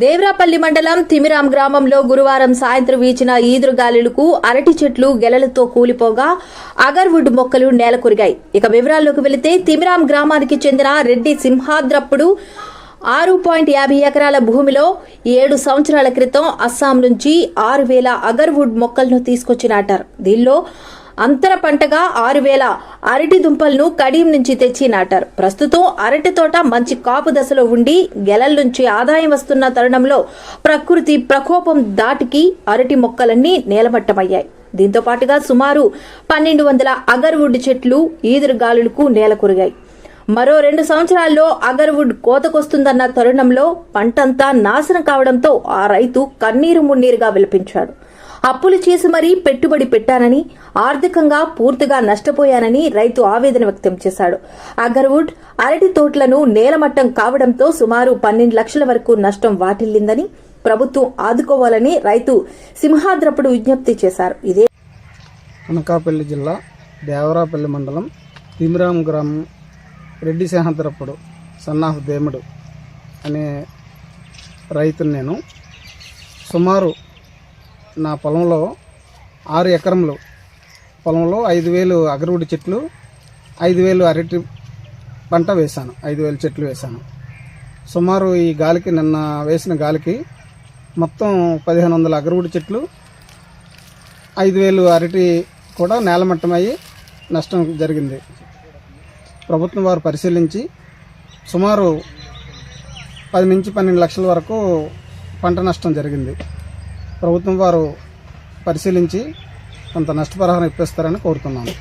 దేవరాపల్లి మండలం తిమిరాం గ్రామంలో గురువారం సాయంత్రం వీచిన ఈదురుగాలులకు అరటి చెట్లు గెలలతో కూలిపోగా అగర్వుడ్ మొక్కలు నేలకొరిగాయి. ఇక వివరాల్లోకి వెళితే తిమిరాం గ్రామానికి చెందిన రెడ్డి సింహాద్రప్పుడు ఆరు పాయింట్ యాభై ఎకరాల భూమిలో ఏడు సంవత్సరాల క్రితం అస్సాం నుంచి ఆరు వేల అగర్వుడ్ మొక్కలను తీసుకొచ్చి నాటారు దీనిలో అంతర పంటగా ఆరు వేల అరటి దుంపలను కడియం నుంచి తెచ్చి నాటారు. ప్రస్తుతం అరటి తోట మంచి కాపు దశలో ఉండి గెలల నుంచి ఆదాయం వస్తున్న తరుణంలో ప్రకృతి ప్రకోపం దాటికి అరటి మొక్కలన్నీ నేలమట్టమయ్యాయి. దీంతో పాటుగా సుమారు పన్నెండు వందల అగర్వుడ్ చెట్లు ఈదురుగాలులకు నేలకొరిగాయి మరో రెండు సంవత్సరాల్లో అగర్వుడ్ కోతకొస్తుందన్న తరుణంలో పంటంతా నాశనం కావడంతో ఆ రైతు కన్నీరు మున్నీరుగా విలపించాడు. అప్పులు చేసి మరీ పెట్టుబడి పెట్టానని ఆర్థికంగా పూర్తిగా నష్టపోయానని రైతు ఆవేదన వ్యక్తం చేశాడు. అగర్వుడ్ అరటి తోటలను నేలమట్టం కావడంతో సుమారు పన్నెండు లక్షల వరకు నష్టం వాటిల్లిందని ప్రభుత్వం ఆదుకోవాలని రైతు సింహాద్రపుడు విజ్ఞప్తి చేశారు. ఇదే అనకాపల్లి జిల్లా దేవరాపల్లి మండలం తిమిరాం గ్రామం రెడ్డి సింహాద్రపుడు సన్నాఫ్ దేముడు అనే రైతు నేను సుమారు నా పొలంలో ఆరు ఎకరంలో పొలంలో ఐదు వేలు అగరువుడి చెట్లు ఐదు వేలు అరటి పంట వేశాను. ఐదు వేలు చెట్లు వేశాను. సుమారు ఈ గాలికి నిన్న వేసిన గాలికి మొత్తం పదిహేను వందల అగరువుడి చెట్లు ఐదు వేలు అరటి కూడా నేలమట్టమయ్యి నష్టం జరిగింది. ప్రభుత్వం వారు పరిశీలించి సుమారు పది నుంచి పన్నెండు లక్షల వరకు పంట నష్టం జరిగింది. ప్రభుత్వం వారు పరిశీలించి కొంత నష్టపరిహారం ఇప్పిస్తారని కోరుతున్నాను